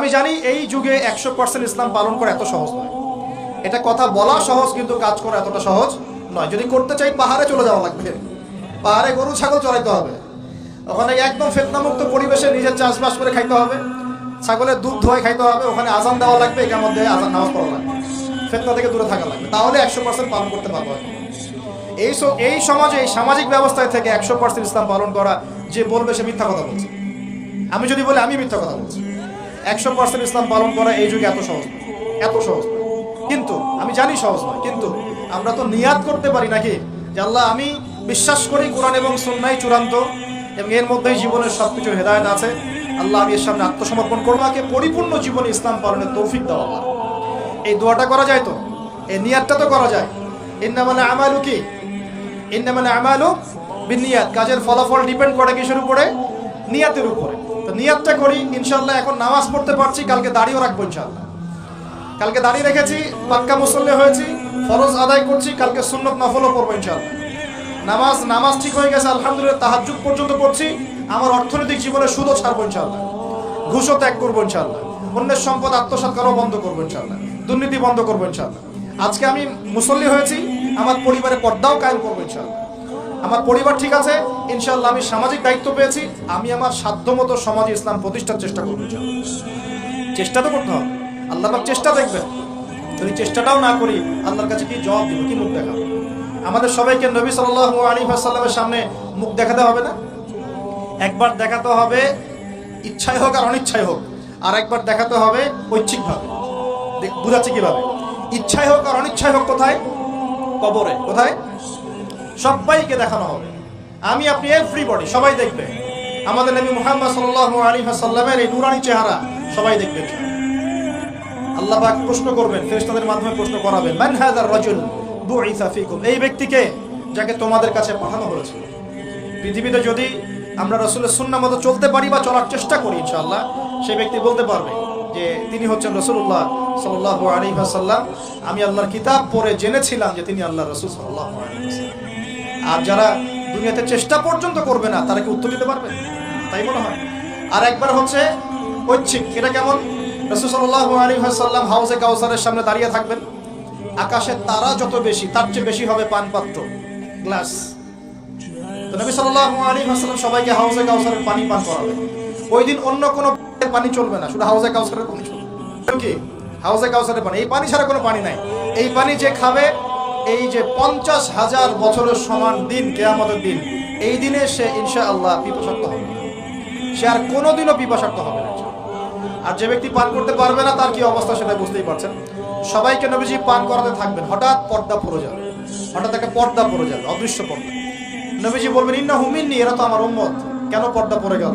আমি জানি এই যুগে একশো পার্সেন্ট ইসলাম পালন করা এত সহজ নয়। এটা কথা বলা সহজ, কিন্তু কাজ করা এতটা সহজ নয়। যদি করতে চাই, পাহাড়ে চলে যাওয়া লাগবে। পাহাড়ে গরু, ছাগল চড়াইতে হবে। ওখানে একদম ফেতনামুক্ত পরিবেশে নিজের চাষবাস করে খাইতে হবে। ছাগলের দুধ ধোয় খাইতে হবে। ওখানে আজান দেওয়া লাগবে এটার মধ্যে আজান নামাজ পড়া লাগবে। ফেতনা থেকে দূরে থাকা লাগবে। তাহলে একশো পার্সেন্ট পালন করতে পারব এই এই সমাজে, এই সামাজিক ব্যবস্থায় থেকে একশো পার্সেন্ট ইসলাম পালন করা যে বলবে সে মিথ্যা কথা বলছে। আমি যদি বলি, আমি মিথ্যা কথা বলছি। একশো পার্সেন্ট ইসলাম পালন করা এই যুগে এত সহজ এত সহজ কিন্তু, আমি জানি সহজ নয় কিন্তু আমরা তো নিয়াদ করতে পারি নাকি? যে আল্লাহ, আমি বিশ্বাস করি কোরআন এবং সন্ন্যাই চূড়ান্ত এবং এর মধ্যেই জীবনের সব কিছুর হেদায়ত আছে। আল্লাহ, আমি এর সামনে আত্মসমর্পণ করব। আমাকে পরিপূর্ণ জীবনে ইসলাম পালনের তৌফিক দেওয়া আল্লাহ। এই দোয়াটা করা যায় তো? এই নিয়াদটা তো করা যায়। ইন্না মানে আমালু কি? ইন্না মানে আমালু বিনিয়াত কাজের ফলাফল ডিপেন্ড করে কিসের উপরে? নিয়াতের উপরে। তো নিয়াতটা করি ইনশাল্লাহ এখন নামাজ পড়তে পারছি, কালকে দাড়িও রাখব ইনশাল্লাহ কালকে দাঁড়িয়ে রেখেছি, পাক্কা মুসল্লি হয়েছি, ফরজ আদায় করছি, কালকে সুন্নত নফলও পড়ব ইনশাল্লাহ নামাজ নামাজ ঠিক হয়ে গেছে, আলহামদুলিল্লাহ, তাহাজ্জুদ পর্যন্ত পড়ছি, আমার অর্থনৈতিক জীবনে সুদও ছাড়বো ইনশাল্লাহ ঘুষও ত্যাগ করব ইনশাল্লাহ অন্যের সম্পদ আত্মসাৎ করাও বন্ধ করব ইনশাল্লাহ দুর্নীতি বন্ধ করব ইনশাল্লাহ আজকে আমি মুসল্লি হয়েছি, আমার পরিবারে পর্দাও কায়েম করব ইনশাল্লাহ আমার পরিবার ঠিক আছে ইনশাল্লাহ আমি সামাজিক দায়িত্ব পেয়েছি, আমি আমার সাধ্যমতো সমাজে ইসলাম প্রতিষ্ঠার চেষ্টা করব ইনশাল্লাহ চেষ্টা তো করতে হবে, আল্লাহ পাক চেষ্টা দেখবেন। যদি চেষ্টাটাও না করি, আল্লাহর কাছে কি জবাব দিব, কি মুখ দেখাবো? আমাদের সবাইকে নবী সাল্লাল্লাহু আলাইহি ওয়াসাল্লামের সামনে মুখ দেখাতে হবে না? একবার দেখাতে হবে, ইচ্ছাই হোক আর অনিচ্ছাই হোক, আর একবার দেখাতে হবে ঐচ্ছিকভাবে। বুঝাচ্ছি কীভাবে? ইচ্ছাই হোক আর অনিচ্ছাই হোক কোথায়? কবরে। কোথায়? সবাইকে দেখানো হবে। আমি আপনি এভরিবডি সবাই দেখবে। আমাদের নবী মুহাম্মদ সাল্লাল্লাহু আলাইহি ওয়াসাল্লামের এই নুরানি চেহারা সবাই দেখবে। আল্লাহ পাক প্রশ্ন করবেন, ফেরেশতাদের মাধ্যমে প্রশ্ন করাবেন, মান হাযার রাজুল বুইসা ফিকুম? এই ব্যক্তিকে যাকে তোমাদের কাছে পাঠানো হয়েছিল পৃথিবীতে যদি আমরা রসুলের সুন্নাহ মতো চলতে পারি বা চলার চেষ্টা করি, ইনশাআল্লাহ, সেই ব্যক্তি বলতে পারবে যে তিনি হচ্ছেন রসুল্লাহ সাল্লাল্লাহু আলাইহি ওয়াসাল্লাম। আমি আল্লাহর কিতাব পড়ে জেনেছিলাম যে তিনি আল্লাহ রসুল আলাইহি ওয়াসাল্লাম। আর যারা দুনিয়াতে চেষ্টা পর্যন্ত করবে না, তারা কি উত্তর দিতে পারবে? তাই মনে হয়। আর একবার হচ্ছে ঐচ্ছিক এটা কেমন? রসুল সাল্লাল্লাহু আলাইহি ওয়াসাল্লাম হাউসে কাউসারের সামনে দাঁড়িয়ে থাকবেন। আকাশের তারা যত বেশি, তার চেয়ে বেশি হবে পানপাত্র, গ্লাস। তো নবী আলাইহি ওয়াসাল্লাম সবাইকে হাউসে কাউসারের পানি পান করাবে। ওই দিন অন্য কোনো পানি চলবে না, শুধু হাউসে কাউসারের পানি চলবে। কি? হাউসে কাউসারের পানি, এই পানি ছাড়া কোনো পানি নাই। এই পানি যে খাবে এই যে পঞ্চাশ হাজার বছরের সমান দিন, কেয়ামতের দিন, এই দিনে সে ইনশা আল্লাহ পিপাসার্থ হবে। সে আর কোনোদিনও পিপাসার্থ হবে না। আর যে ব্যক্তি পান করতে পারবে না, তার কি অবস্থা সেটা বুঝতেই পারছেন? সবাইকে নবীজি পান করাতে থাকবেন। হঠাৎ পর্দা পড়ে যাবে। হঠাৎ একটা পর্দা পড়ে যাবে, অদৃশ্য পর্দা। নবীজি বলবেন ইন্না হুমিননি এরা তো আমার উম্মত। কেন পর্দা পড়ে গেল?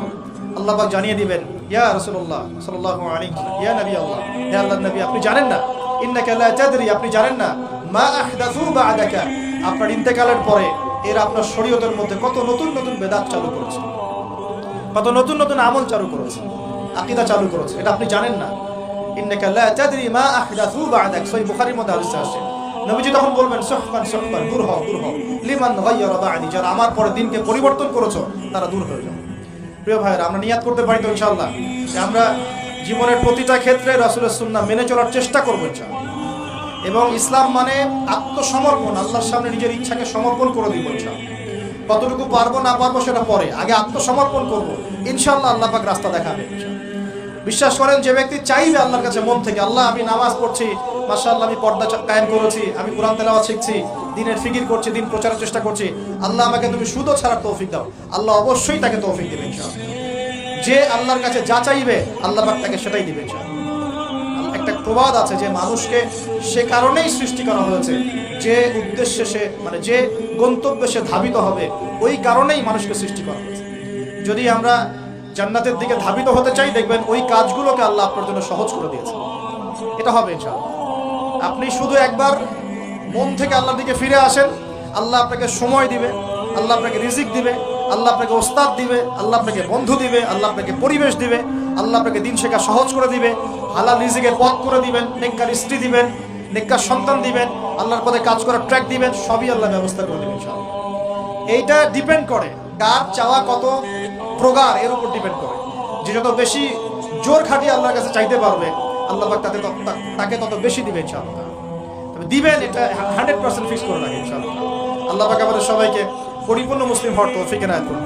আল্লাহ পাক জানিয়ে দিবেন, ইয়া রাসূলুল্লাহ সাল্লাল্লাহু আলাইহি ইয়া নবী আল্লাহ, হে আল্লাহর নবী, আপনি জানেন না? ইন্নাকা লা তাদরি, আপনি জানেন না? মা আহদাসু বা'দাকা। আপনার ইন্তেকালের পরে এরা আপনার শরীয়তের মধ্যে কত নতুন নতুন বেদাত চালু করেছে। কত নতুন নতুন আমল চালু করেছে। আকীদা চালু করেছে। এটা আপনি জানেন না। ইন্নাকা লা তাদরি মা আহদাসু বা'দাক। সহিহ বুখারীর মধ্যে হাদিস আছে। নবীজি তখন বলবেন, সুহফান সুহফান, দূর হও দূর হও। লিমান গায়্যারা বা'দি। যারা আমার পরে দিনকে পরিবর্তন করেছ, তারা দূর হয়ে যাও। প্রিয় ভাইরা আমরা নিয়াত করতে পারি তো ইনশাআল্লাহ। আমরা জীবনের প্রতিটা ক্ষেত্রে রাসূলের সুন্নাহ মেনে চলার চেষ্টা করব ইনশাআল্লাহ। এবং ইসলাম মানে আত্মসমর্পণ, আল্লাহর সামনে নিজের ইচ্ছাকে সমর্পণ করে দিব ইনশাআল্লাহ। কতটুকু পারব, না পারব সেটা পরে। আগে আত্মসমর্পণ করব ইনশাল্লাহ আল্লাহ পাক রাস্তা দেখাবে বিশ্বাস করেন, যে ব্যক্তি চাইবে আল্লাহর কাছে মন থেকে, আল্লাহ আমি নামাজ পড়ছি, মাশাআল্লাহ আমি পর্দা কায়েম করেছি, আমি কোরআন তেলাওয়াত শিখছি, দিনের ফিকির করছি, দিন প্রচারের চেষ্টা করছি, আল্লাহ আমাকে তুমি সুদও ছাড়ার তৌফিক দাও। আল্লাহ অবশ্যই তাকে তৌফিক দেবে যে আল্লাহর কাছে যা চাইবে, আল্লাহ পাক তাকে সেটাই দিবে ইনশাআল্লাহ। প্রবাদ আছে যে মানুষকে সে কারণেই সৃষ্টি করা হয়েছে। যে উদ্দেশ্যে সে মানে যে গন্তব্যে সে ধাবিত হবে, ওই কারণেই মানুষকে সৃষ্টি করা হয়েছে। যদি আমরা জান্নাতের দিকে ধাবিত হতে চাই, দেখবেন ওই কাজগুলোকে আল্লাহ আপনার জন্য সহজ করে দিয়েছে। এটা হবে ইনশাআল্লাহ। আপনি শুধু একবার মন থেকে আল্লাহর দিকে ফিরে আসেন, আল্লাহ আপনাকে সময় দিবে, আল্লাহ আপনাকে রিজিক দিবে আল্লাহ আপনাকে ওস্তাদ দিবে, আল্লাহ আপনাকে বন্ধু দিবে, আল্লাহ আপনাকে পরিবেশ দিবে, আল্লাহ আপনাকে দিন শেখা সহজ করে দিবে, হালাল রিজিকের পথ করে দিবেন, নেককার স্ত্রী দিবেন, নেককার সন্তান দিবেন, আল্লাহর পথে কাজ করার ট্র্যাক দিবেন, সবই আল্লাহ ব্যবস্থা করে দিবেন ইনশাআল্লাহ। এইটা ডিপেন্ড করে কার চাওয়া কত প্রগার এর উপর ডিপেন্ড করে। যে যত বেশি জোর খাটিয়ে আল্লাহর কাছে চাইতে পারবে, আল্লাহ তাতে তাকে তত বেশি দিবে ইনশাআল্লাহ। তবে দিবেন, এটা হান্ড্রেড পার্সেন্ট ফিক্স করে রাখে ইনশাআল্লাহ। আল্লাহ পাক আমাদের সবাইকে পরিপূর্ণ মুসলিম হওয়ার তৌফিক এনায়ত করুন।